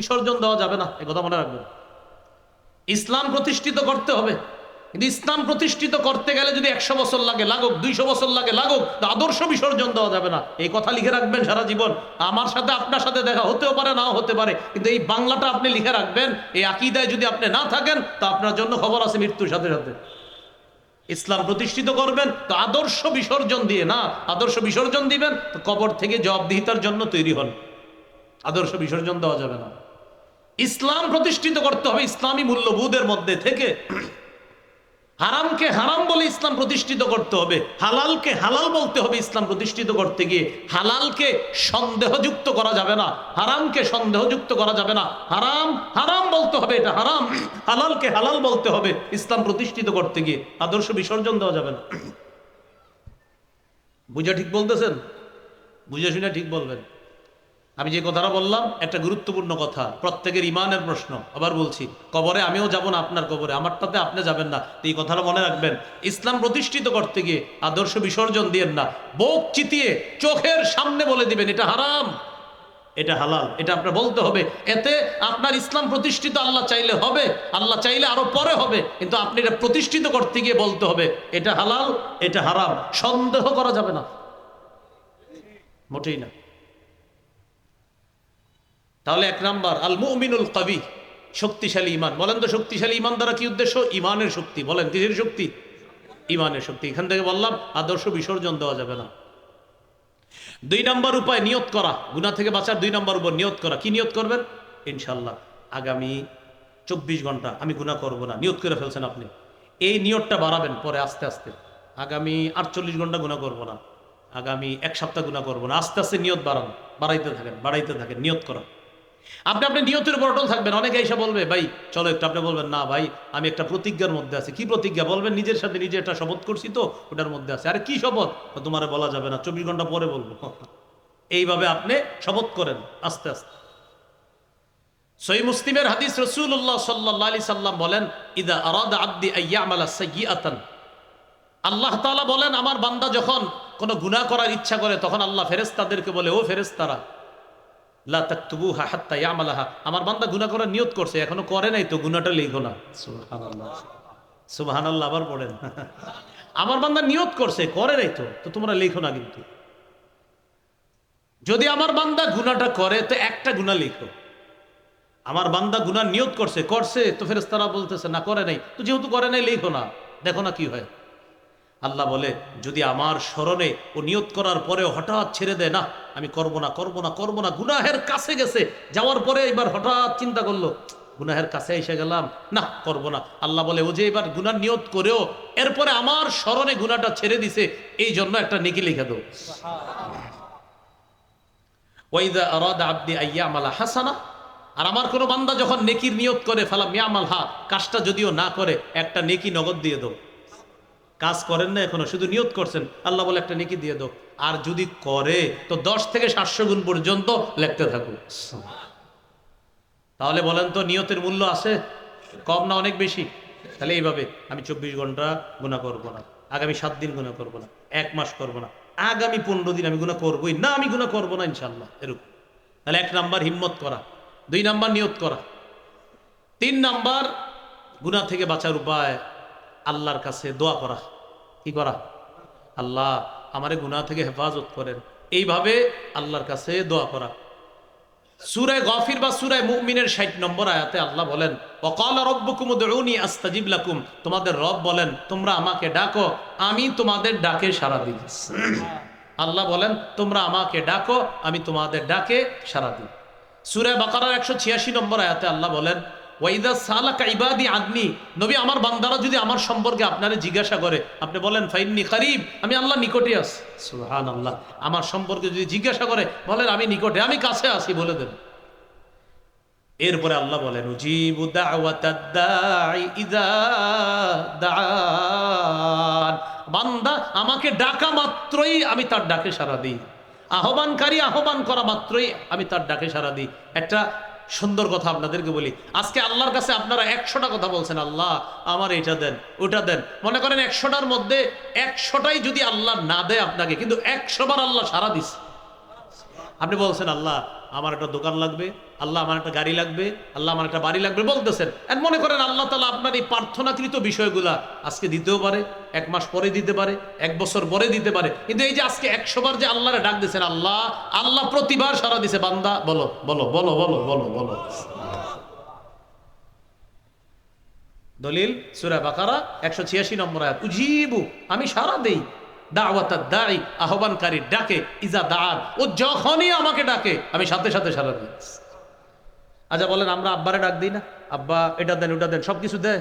বিসর্জন দেওয়া যাবে না, এ কথা মনে রাখবেন। ইসলাম প্রতিষ্ঠিত করতে হবে। কিন্তু ইসলাম প্রতিষ্ঠিত করতে গেলে যদি একশো বছর লাগে, লাগুক, দুইশো বছর লাগে, লাগুক আদর্শ বিসর্জন দেওয়া যাবে না। এই কথা লিখে রাখবেন সারা জীবন। আমার সাথে, আপনার সাথে দেখা হতেও পারে, নাও হতে পারে। কিন্তু এই বাংলাটা আপনি লিখে রাখবেন, এই আকিদায় যদি আপনি না থাকেন, তা আপনার জন্য খবর আছে মৃত্যুর সাথে সাথে। ইসলাম প্রতিষ্ঠিত করবেন, তো আদর্শ বিসর্জন দিয়ে না, আদর্শ বিসর্জন দিবেন, তো কবর থেকে জবাবদিহিতার জন্য তৈরি হন। আদর্শ বিসর্জন দেওয়া যাবে না। ইসলাম প্রতিষ্ঠিত করতে হবে ইসলামী মূল্যবোধের মধ্যে থেকে। হারামকে হারাম বলে ইসলাম প্রতিষ্ঠিত করতে হবে, হালালকে হালাল বলতে হবে ইসলাম প্রতিষ্ঠিত করতে গিয়ে। হালালকে সন্দেহযুক্ত করা যাবে না, হারামকে সন্দেহযুক্ত করা যাবে না। হারাম হারাম বলতে হবে এটা, হারাম। হালালকে হালাল বলতে হবে ইসলাম প্রতিষ্ঠিত করতে গিয়ে, আদর্শ বিসর্জন দেওয়া যাবে না। বুঝা ঠিক বলতেছেন? বুঝে শুনে ঠিক বলবেন। আমি যে কথাটা বললাম, একটা গুরুত্বপূর্ণ কথা। প্রত্যেকের ইমানের প্রশ্ন। আবার বলছি, কবরে আমিও যাব না আপনার কবরে, আমারটাতে আপনি যাবেন না। এই কথাটা মনে রাখবেন, ইসলাম প্রতিষ্ঠিত করতে গিয়ে আদর্শ বিসর্জন দিয়েন না, বোক চিতিয়ে চোখের সামনে বলে দিবেন, এটা হারাম। এটা হালাল, এটা আপনার বলতে হবে। এতে আপনার ইসলাম প্রতিষ্ঠিত, আল্লাহ চাইলে হবে, আল্লাহ চাইলে আরও পরে হবে, কিন্তু আপনি এটা প্রতিষ্ঠিত করতে গিয়ে বলতে হবে, এটা হালাল, এটা হারাম। সন্দেহ করা যাবে না। মোটেই না। তাহলে এক নাম্বার আল মুমিনুল কবি, শক্তিশালী ইমান বলেন তো শক্তিশালী ইমান দ্বারা কি উদ্দেশ্য? ইমানের শক্তি। বলেন, কিসের শক্তি? ইমানের শক্তি। এখান থেকে বললাম, আদর্শ বিসর্জন দেওয়া যাবে না। দুই নাম্বার উপায়, নিয়ত করা। গুণা থেকে বাঁচার দুই নাম্বার উপর নিয়ত করা। কি নিয়ত করবেন? ইনশাল্লাহ আগামী চব্বিশ ঘণ্টা আমি গুণা করব না। নিয়ত করে ফেলছেন আপনি। এই নিয়তটা বাড়াবেন পরে আস্তে আস্তে। আগামী আটচল্লিশ ঘণ্টা গুণা করব না। আগামী এক সপ্তাহ গুণা করব না। আস্তে আস্তে নিয়ত বাড়ান। বাড়াইতে থাকেন বাড়াইতে থাকেন, নিয়ত করা। আপনি আপনি নিয়তের উপর অটল থাকবেন। অনেকে এসে বলবে, ভাই, চলো একটু আপনি বলবেন, না, ভাই, আমি একটা প্রতিজ্ঞার মধ্যে আছি। কি প্রতিজ্ঞা? বলবেন, নিজের সাথে নিজে একটা শপথ করছি তো, ওটার মধ্যে আছে। আরে, কি শপথ? তোমার বলা যাবে না, চব্বিশ ঘণ্টা পরে বলব। এইভাবে আপনি শপথ করেন, আস্তে আস্তে। সই মুসলিমের হাদিস রসুল্লাহ সাল্লাহ আলি সাল্লাম বলেন, ইদা আরাদ আব্দি আয়ামালা সাইয়াতান আল্লাহ তাআলা বলেন, আমার বান্দা যখন কোনো গুনাহ করার ইচ্ছা করে, তখন আল্লাহ ফেরেশতাদেরকে বলে, ও ফেরেশতারা লা হাত্তা ইয়ামালাহা। আমার বান্দা গুনাহ করার নিয়ত করছে এখনও করে নাই তো গুনাহটা লিখো না। সুবহানাল্লাহ। সুবহানাল্লাহ আবার পড়েন। আমার বান্দা নিয়ত করছে করে নাই তো তো তোমরা লিখো না কিন্তু। যদি আমার বান্দা গুনাহটা করে তো একটা গুনাহ লিখো। আমার বান্দা গুনার নিয়ত করছে করছে তো ফেরেস্তারা বলতেছে না করে নাই। তো যেহেতু করে নাই লিখো না। দেখো না কি হয়। আল্লাহ বলে, যদি আমার স্মরণে ও নিয়ত করার পরে হঠাৎ ছেড়ে দেয় না আমি করব না করব না করব না, গুনাহের কাছে গেছে। যাওয়ার পরে এবার হঠাৎ চিন্তা করল, গুনাহের কাছে এসে গেলাম না করব না। আল্লাহ বলে, ও যে এবার গুনার নিয়ত করেও এরপরে আমার স্মরণে গুনাটা ছেড়ে দিছে, এই জন্য একটা নেকি লিখে দেবো আইয়ামালা হাসানা, আর আমার কোনো বান্দা যখন নেকির নিয়ত করে ফালা মিয়ামাল হা কাজটা যদিও না করে, একটা নেকি নগদ দিয়ে দাও। কাজ করেন না এখনও, শুধু নিয়ত করছেন, আল্লাহ বলে একটা নেকি দিয়ে দাও। আর যদি করে, তো দশ থেকে সাতশো গুণ পর্যন্ত লেখতে থাকুক তাহলে বলেন তো নিয়তের মূল্য আছে? কম না অনেক বেশি? তাহলে এইভাবে, আমি চব্বিশ ঘণ্টা গুণা করব না, আগামী সাত দিন গুণা করব না, এক মাস করব না, আগামী পনেরো দিন আমি গুণা করবোই না, আমি গুণা করব না ইনশাল্লাহ এরকম। তাহলে এক নাম্বার হিম্মত করা, দুই নাম্বার নিয়ত করা, তিন নাম্বার গুণা থেকে বাঁচার উপায় আল্লাহর কাছে দোয়া করা। কি করা? আল্লাহ আমারে গুনাহ থেকে হেফাজত করেন। এইভাবে আল্লাহর কাছে দোয়া করা। সুরায় গফির বা সুরায় মুমিনের ষাট নম্বর আয়াতে আল্লাহ বলেন অকাল রব্বকুম উদউনি আস্তাজিব লাকুম। তোমাদের রব বলেন, তোমরা আমাকে ডাকো, আমি তোমাদের ডাকে সাড়া দিই। আল্লাহ বলেন, তোমরা আমাকে ডাকো, আমি তোমাদের ডাকে সাড়া দিই। সুরায় বাকারার একশো ছিয়াশি নম্বর আয়াতে আল্লাহ বলেন ওয়াইদা সালাকা ইবাদি আদনি, নবী আমার বান্দারা যদি আমার সম্পর্কে আপনারা জিজ্ঞাসা করে, আপনি বলেন, ফাইননি খারিব, আমি আল্লাহ নিকটে আছি। সুহান আল্লাহ আমার সম্পর্কে যদি জিজ্ঞাসা করে, বলেন, আমি নিকটে, আমি কাছে আছি, বলে দেন। এরপরে আল্লাহ বলেন, উজিবু বান্দা আমাকে ডাকা মাত্রই আমি তার ডাকে সাড়া দিই। আহ্বানকারী আহ্বান করা মাত্রই আমি তার ডাকে সাড়া দিই। একটা সুন্দর কথা আপনাদেরকে বলি। আজকে আল্লাহর কাছে আপনারা একশোটা কথা বলছেন, আল্লাহ, আমার এটা দেন, ওটা দেন। মনে করেন একশোটার মধ্যে একশোটাই যদি আল্লাহ না দেয় আপনাকে, কিন্তু একশোবার আল্লাহ সারা দিস আপনি বলছেন, আল্লাহ, আমার একটা দোকান লাগবে, আল্লাহ, আমার একটা গাড়ি লাগবে, আল্লাহ, আমার একটা বাড়ি লাগবে, বলতেছেন। আর মনে করেন, আল্লাহ তালা আপনার এই প্রার্থনাকৃত বিষয়গুলা আজকে দিতেও পারে, এক মাস পরে দিতে পারে, এক বছর পরে দিতে পারে। কিন্তু এই যে আজকে একশো বার যে আল্লাহরে ডাক দিয়েছেন আল্লাহ আল্লাহ প্রতিবার সারা দিছে। বান্দা, বলো বলো বলো বলো বলো বলো। দলিল, সুরা বাকারা, একশো ছিয়াশি নম্বর আয়াত। উজিবু, আমি সারা দেই। দাই আহ্বানকারীর ডাকে, ইজা দাঁত ও যখনই আমাকে ডাকে, আমি সাথে সাথে সারা দিই আচ্ছা বলেন, আমরা আব্বারে ডাক দিই না? আব্বা, এটা দেন, ওটা দেন সব কিছু দেয়।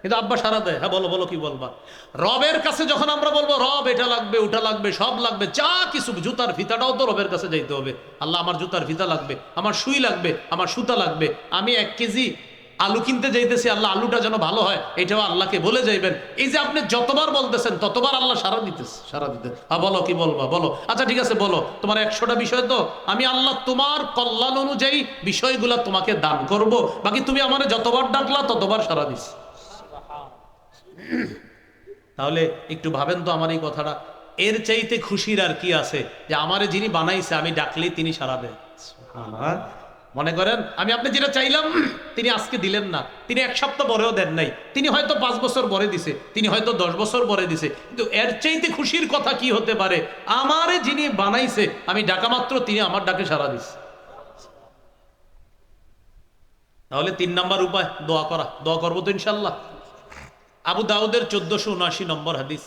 কিন্তু আব্বা সারা দেয়। হ্যাঁ বলো বলো, কি বলবা? রবের কাছে যখন আমরা বলব, রব, এটা লাগবে, ওটা লাগবে, সব লাগবে, যা কিছু জুতার ফিতাটাও তো রবের কাছে যাইতে হবে। আল্লাহ, আমার জুতার ফিতা লাগবে, আমার সুই লাগবে, আমার সুতা লাগবে, আমি এক কেজি আলু কিনতে যাইতেছি আল্লাহ আলুটা যেন ভালো হয় এটাও আল্লাহকে বলে যাইবেন। এই যে আপনি যতবার বলতেছেন ততবার আল্লাহ সারা দিতেছে। সারা দিতে হ্যাঁ বলো কি বলবা বলো। আচ্ছা ঠিক আছে বলো। তোমার একশোটা বিষয় তো? আমি আল্লাহ তোমার কল্যাণ অনুযায়ী বিষয়গুলো তোমাকে দান করব। বাকি তুমি আমার যতবার ডাকলা ততবার সারা দিস। তাহলে একটু ভাবেন তো আমার এই কথাটা। এর চাইতে খুশির আর কি আছে? যে আমারে যিনি বানাইছে আমি ডাকলেই তিনি সারা দেয়। মনে করেন, আমি আপনি যেটা চাইলাম, তিনি আজকে দিলেন না। তিনি এক সপ্তাহ পরেও দেন নাই। তিনি হয়তো পাঁচ বছর পরে দিছে, তিনি হয়তো দশ বছর পরে দিছে। কিন্তু এর চাইতে খুশির কথা কি হতে পারে? আমারে যিনি বানাইছে, আমি ডাকা মাত্র তিনি আমার ডাকে সারা দিছে। তাহলে তিন নাম্বার উপায়, দোয়া করা। দোয়া করব তো ইনশাল্লাহ আবু দাউদের চোদ্দশো উনআশি নম্বর হাদিস।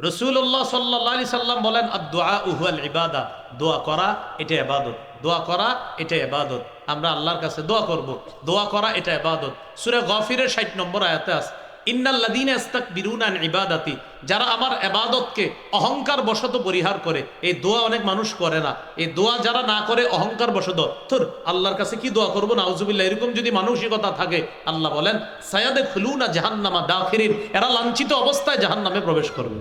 রসুল্লাহ সাল্লাহ সাল্লাম বলেন আর দোয়া উহুয়াল ইবাদা দোয়া করা, এটা এবাদত দোয়া করা, এটা এবাদত আমরা আল্লাহর কাছে দোয়া করব। দোয়া করা, এটা এবাদত সুরে গফিরের ষাট নম্বর আয়াতে আস ইন্নাল্লাদিন ইস্তাক বিরুনান ইবাদাতি যারা আমার এবাদতকে অহংকার বশত পরিহার করে, এই দোয়া অনেক মানুষ করে না। এই দোয়া যারা না করে, অহংকার বশত। আল্লাহর কাছে কি দোয়া করব? এরকম যদি মানসিকতা থাকে, আল্লাহ বলেন সায়াদে খুলুনা জাহান্নামা দাখিরিন এরা লাঞ্ছিত অবস্থায় জাহান্নামে প্রবেশ করবে।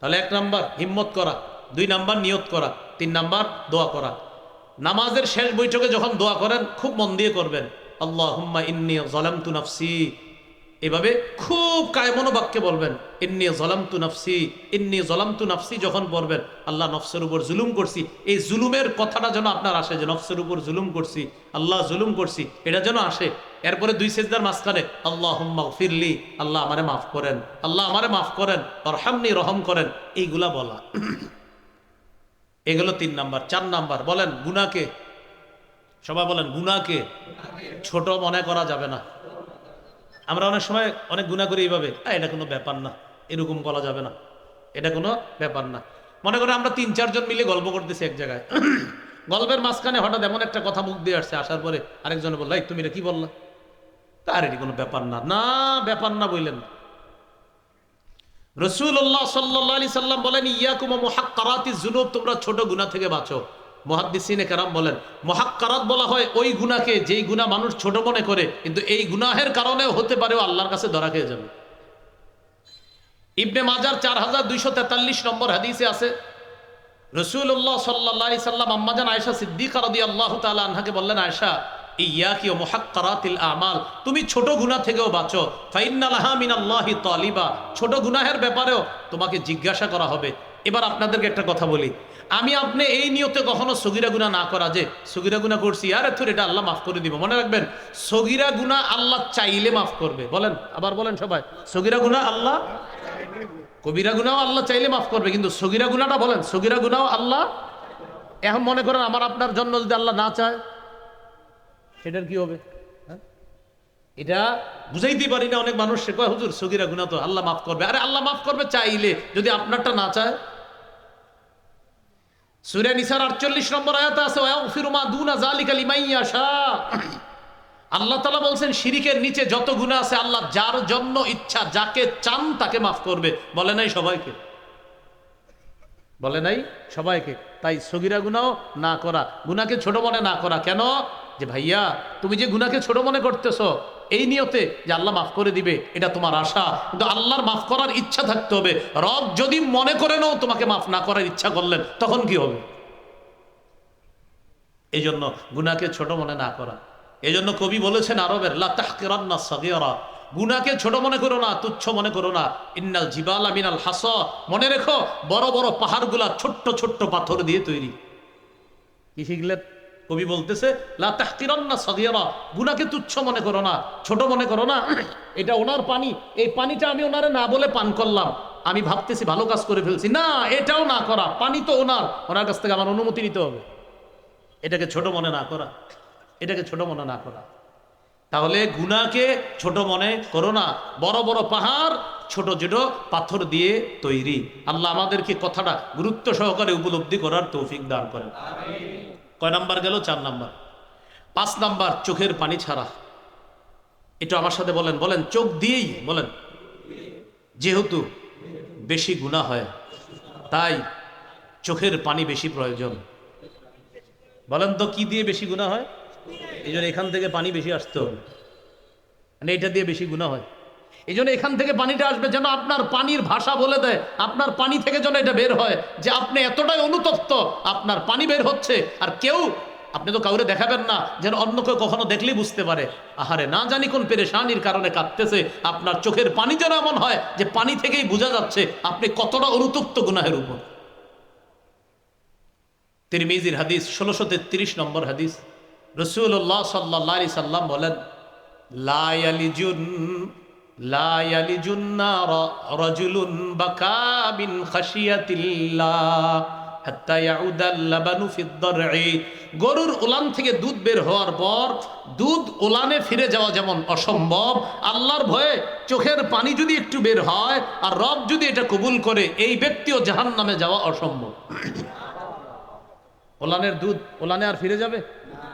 তাহলে এক নাম্বার, হিম্মত করা। দুই নাম্বার, নিয়ত করা। তিন নাম্বার, দোয়া করা। নামাজের শেষ বৈঠকে যখন দোয়া করেন, খুব মন দিয়ে করবেন। আল্লাহ ইন্নি জলামতু নাফসি। এভাবে খুব কায়মনো বাক্যে বলবেন, ইন্নি জলামতু নাফসি, ইন্নি জলামতু নাফসি যখন পড়বেন, আল্লাহ নফসের উপর জুলুম করছি। এই জুলুমের কথাটা যেন আপনার আসে যে নফসের উপর জুলুম করছি, আল্লাহ জুলুম করছি, এটা যেন আসে। এরপরে দুই সেজদার মাঝখানে আল্লাহ হুম্মা ফিরলি আল্লাহ আমারে মাফ করেন, আল্লাহ আমারে মাফ করেন রহামনি রহম করেন, এইগুলা বলা। এগুলো তিন নাম্বার চার নাম্বার বলেন গুনাকে সবাই বলেন গুনাকে ছোট মনে করা যাবে না। আমরা অনেক সময় অনেক গুণা করি এইভাবে "আ, এটা কোনো ব্যাপার না এরকম বলা যাবে না এটা কোনো ব্যাপার না। মনে করে আমরা তিন চারজন মিলে গল্প করতেছি এক জায়গায়। গল্পের মাঝখানে হঠাৎ এমন একটা কথা মুখ দিয়ে আসছে আসার পরে আরেকজনে বলল তুমি এটা কি বললা? তার এটি কোনো ব্যাপার না। না ব্যাপার না বললেন। রসুল্লাহ সাল্লাহ আলি সাল্লাম বলেন, ইয়াকুমা মোহাক্কারাতি জুনুব তোমরা ছোট গুণা থেকে বাঁচো। মহাদ্দিসিনে কেরাম বলেন, মহাক্কারাত বলা হয় ওই গুণাকে যেই গুণা মানুষ ছোট মনে করে, কিন্তু এই গুনাহের কারণেও হতে পারে আল্লাহর কাছে ধরা খেয়ে যাবে। ইবনে মাজার চার হাজার দুইশো তেতাল্লিশ নম্বর হাদিসে আছে, রসুল্লাহ সাল্লাহ সাল্লাম আম্মাজান আয়সা সিদ্দিকা আল্লাহ তালা আনহাকে বললেন আয়সা ইয়াকি ও মোহাক্কারাতিল আমাল, তুমি ছোট গুনাহ থেকেও বাঁচো। ফাইন্নালাহা মিনাল্লাহি তালিবা, ছোট গুনাহের ব্যাপারেও তোমাকে জিজ্ঞাসা করা হবে। এবার আপনাদেরকে একটা কথা বলি। আমি আপনি এই নিয়তে কখনো সগিরা গুনাহ না করা যে, সগিরা গুনাহ করছি, আর এত এটা আল্লাহ মাফ করে দিব। মনে রাখবেন, সগিরা গুনাহ আল্লাহ চাইলে মাফ করবে। বলেন, আবার বলেন সবাই, সগিরা গুনাহ আল্লাহ, কবিরা গুনাও আল্লাহ চাইলে মাফ করবে, কিন্তু সগিরা গুনাটা বলেন, সগিরা গুনাও আল্লাহ, এখন মনে করেন আমার আপনার জন্য যদি আল্লাহ না চায় এটার কি হবে? হ্যাঁ? এটা বুঝাইতে পারি না, অনেক মানুষ সে হুজুর, সগিরা গুনা তো, আল্লাহ মাফ করবে। আরে, আল্লাহ মাফ করবে চাইলে, যদি আপনারটা না চায়। সুরে নিসার আটচল্লিশ নম্বর আয়াত আছে আল্লাহ তালা বলছেন, শিরিকের নিচে যত গুণা আছে, আল্লাহ যার জন্য ইচ্ছা, যাকে চান, তাকে মাফ করবে। বলে নাই সবাইকে? বলে নাই সবাইকে? তাই সগিরা গুনাও না করা গুনাকে ছোট মনে না করা। কেন? যে ভাইয়া, তুমি যে গুনাকে ছোট মনে করতেছ, এই নিয়তে যে আল্লাহ মাফ করে দিবে, এটা তোমার আশা। কিন্তু আল্লাহর মাফ করার ইচ্ছা থাকতে হবে। রব যদি মনে করে নাও তোমাকে মাফ না করার ইচ্ছা করলেন, তখন কি হবে? এই জন্য গুনাকে ছোট মনে না করা। এই জন্য কবি বলেছেন আরবের লাতাহকিরান্না সাগিয়ারা গুনাকে ছোট মনে করো না, তুচ্ছ মনে করো না। ইন্নাল জিবাল মিনাল হাস। মনে রেখো, বড় বড় পাহাড়গুলা ছোট্ট ছোট্ট পাথর দিয়ে তৈরি। কি শিখলেন? কবি বলতেছে গুনাহকে তুচ্ছ মনে করো না, ছোট মনে করো না। এটা ওনার পানি। এই পানিটা আমি ওনারে না বলে পান করলাম। আমি ভাবতেছি ভালো কাজ করে ফেলছি। না, এটাও না করা। পানি তো ওনার। ওনার কাছ থেকে আমার অনুমতি নিতে হবে। এটাকে ছোট মনে না করা। এটাকে ছোট মনে না করা। তাহলে গুনাকে ছোট মনে করো না। বড় বড় পাহাড়, ছোট ছোট পাথর দিয়ে তৈরি। আল্লাহ আমাদেরকে কথাটা গুরুত্ব সহকারে উপলব্ধি করার তৌফিক দান করেন। কয় নাম্বার গেল? চার নাম্বার। পাঁচ নাম্বার, চোখের পানি ছাড়া। এটা আমার সাথে বলেন বলেন, চোখ দিয়েই বলেন। যেহেতু বেশি গুণা হয়, তাই চোখের পানি বেশি প্রয়োজন। বলেন তো, কি দিয়ে বেশি গুণা হয়? এই এখান থেকে পানি বেশি আসতে। হবে মানে এটা দিয়ে বেশি গুণা হয়। এই জন্য এখান থেকে পানিটা আসবে যেন আপনার পানির ভাষা বলে দেয়। আপনার পানি থেকে যেন এটা বের হয় যে আপনি এতটাই অনুতপ্ত, আপনার পানি বের হচ্ছে। আর কেউ, আপনি তো কাউরে দেখাবেন না, যেন অন্য কেউ কখনো দেখলেই বুঝতে পারে। আহারে, না জানি কোন পেরেশানির কারণে কাঁদতেছে, আপনার চোখের পানি যেন এমন হয় যে পানি থেকেই বোঝা যাচ্ছে আপনি কতটা অনুতপ্ত গুনাহের উপর। তিরমিজির হাদিস, ষোলোশো তেত্রিশ নম্বর হাদিস। রসুল্লাহ সাল্লাহ সাল্লাম বলেন লায়ালিজুন রজুলুন গরুর উলান থেকে দুধ বের হওয়ার পর দুধ উলানে ফিরে যাওয়া যেমন অসম্ভব, আল্লাহর ভয়ে চোখের পানি যদি একটু বের হয় আর রব যদি এটা কবুল করে, এই ব্যক্তিও জাহান নামে যাওয়া অসম্ভব। ওলানের দুধ ওলানে আর ফিরে যাবে?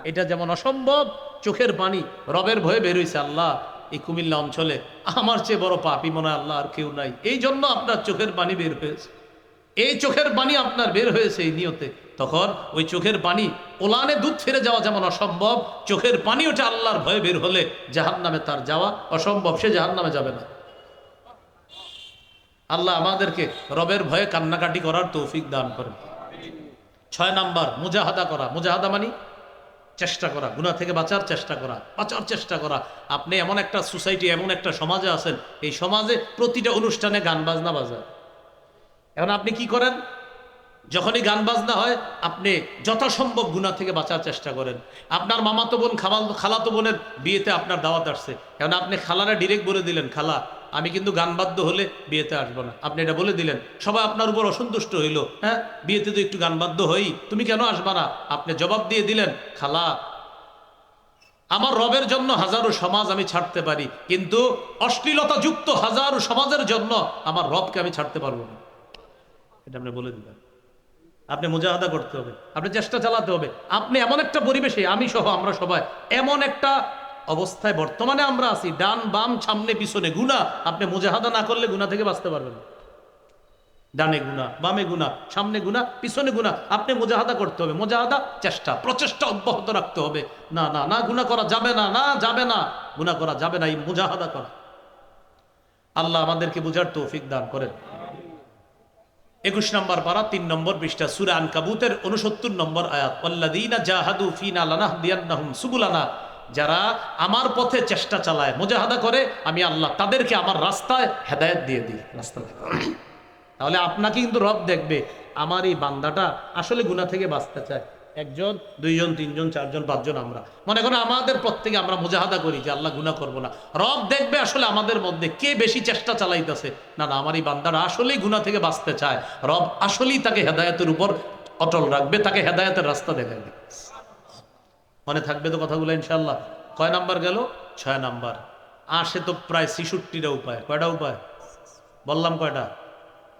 এটা যেমন অসম্ভব, চোখের পানি রবের ভয়ে বের হয়েছে আল্লাহ। এই কুমিল্লা অঞ্চলে আমার চেয়ে বড় পাপি মনে হয় আল্লাহ আর কেউ নাই। এই জন্য আপনার চোখের পানি বের হয়েছে। এই চোখের পানি আপনার বের হয়েছে এই নিয়তে। তখন ওই চোখের পানি ওলানে দুধ ফিরে যাওয়া যেমন অসম্ভব, চোখের পানি ওটা আল্লাহর ভয়ে বের হলে জাহান নামে তার যাওয়া অসম্ভব, সে জাহান নামে যাবে না। আল্লাহ আমাদেরকে রবের ভয়ে কান্নাকাটি করার তৌফিক দান করেন। ছয় নাম্বার, মুজাহাদা করা। মুজাহাদা মানি চেষ্টা করা গুণা থেকে বাঁচার চেষ্টা করা, বাঁচার চেষ্টা করা। আপনি এমন একটা সোসাইটি, এমন একটা সমাজে আছেন, এই সমাজে প্রতিটা অনুষ্ঠানে গান বাজনা বাজায়। এখন আপনি কি করেন? যখনই গান বাজনা হয়, আপনি যথাসম্ভব গুণা থেকে বাঁচার চেষ্টা করেন। আপনার মামাতো বোন খালাতো বোনের বিয়েতে আপনার দাওয়াত আসছে। এখন আপনি খালারা ডিরেক্ট বলে দিলেন, খালা আমি কিন্তু গান বাদ্য হলে বিয়েতে আসব না। আপনি এটা বলে দিলেন। সবাই আপনার উপর অসন্তুষ্ট হইল। হ্যাঁ? বিয়েতে তো একটু গান বাদ্য হই। তুমি কেন আসবা না? আপনি জবাব দিয়ে দিলেন, খালা, আমার রবের জন্য হাজারো সমাজ আমি ছাড়তে পারি, কিন্তু অশ্লীলতা যুক্ত হাজারো সমাজের জন্য আমার রবকে আমি ছাড়তে পারব না। এটা আপনি বলে দিলেন। আপনি মুজাহাদা করতে হবে। আপনি চেষ্টা চালাতে হবে। আপনি এমন একটা পরিবেশে, আমি সহ আমরা সবাই, এমন একটা অবস্থায় বর্তমানে আমরা আছি, ডান বাম সামনে পিছনে গুণা আপনি মুজাহাদা না করলে গুণা থেকে বাঁচতে পারবেন ডানে গুণা বামে গুণা সামনে গুণা পিছনে গুণা আপনি মুজাহাদা করতে হবে। মুজাহাদা চেষ্টা, প্রচেষ্টা অব্যাহত রাখতে হবে। না না না গুণা করা যাবে না না, যাবে না। গুণা করা যাবে না, এই মুজাহাদা করা। আল্লাহ আমাদেরকে বুঝার তৌফিক দান করেন। একুশ নম্বর পারা, তিন নম্বর পৃষ্ঠা সুরান কাবুতের উনসত্তর নম্বর আয়াত। আল্লাদিনা জাহাদু ফিনা লানাহ দিয়ান্নাহুম সুবুলানা। যারা আমার পথে চেষ্টা চালায়, মুজাহাদা করে, আমি আল্লাহ তাদেরকে আমার রাস্তায় হেদায়েত দিয়ে দিই। রাস্তা তাহলে আপনাকে কিন্তু রব দেখবে, আমার এই বান্দাটা আসলে গুণা থেকে বাঁচতে চায়। একজন, দুইজন, তিনজন, চারজন, পাঁচজন আমরা। মনে করেন আমাদের প্রত্যেকে আমরা মুজাহাদা করি যে আল্লাহ গুণা করব না। রব দেখবে আসলে আমাদের মধ্যে কে বেশি চেষ্টা চালাইতেছে। না না, আমার এই বান্দারা আসলেই গুণা থেকে বাঁচতে চায়। রব আসলেই তাকে হেদায়তের উপর অটল রাখবে, তাকে হেদায়তের রাস্তা দেখাবে। মনে থাকবে তো কথাগুলো ইনশাল্লাহ কয় নাম্বার গেল? ছয় নাম্বার। আসে তো প্রায় ছিষট্টিটা উপায়। কয়টা উপায়? বললাম কয়টা?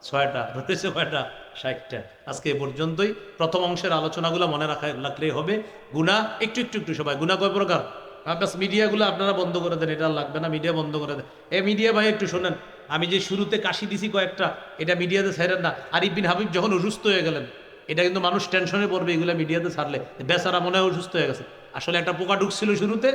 ছয়টা। রয়েছে কয়টা? ষাটটা। আজকে এ পর্যন্তই। প্রথম অংশের আলোচনাগুলো মনে রাখা রাখলেই হবে। গুণা একটু একটু একটু সবাই। গুণা কয় প্রকার? ব্যাস মিডিয়াগুলো আপনারা বন্ধ করে দেন, এটা লাগবে না, মিডিয়া বন্ধ করে দেন। এ মিডিয়া ভাই, একটু শোনেন। আমি যে শুরুতে কাশি দিছি কয়েকটা, এটা মিডিয়াতে ছাড়েন না। আরিফ বিন হাবিব যখন অসুস্থ হয়ে গেলেন এটা কিন্তু মানুষ টেনশনে পড়বে, এগুলো মিডিয়াতে ছাড়লে। বেচারা মনে হয় অসুস্থ হয়ে গেছে। আসলে একটা পোকা ঢুকছিল শুরুতে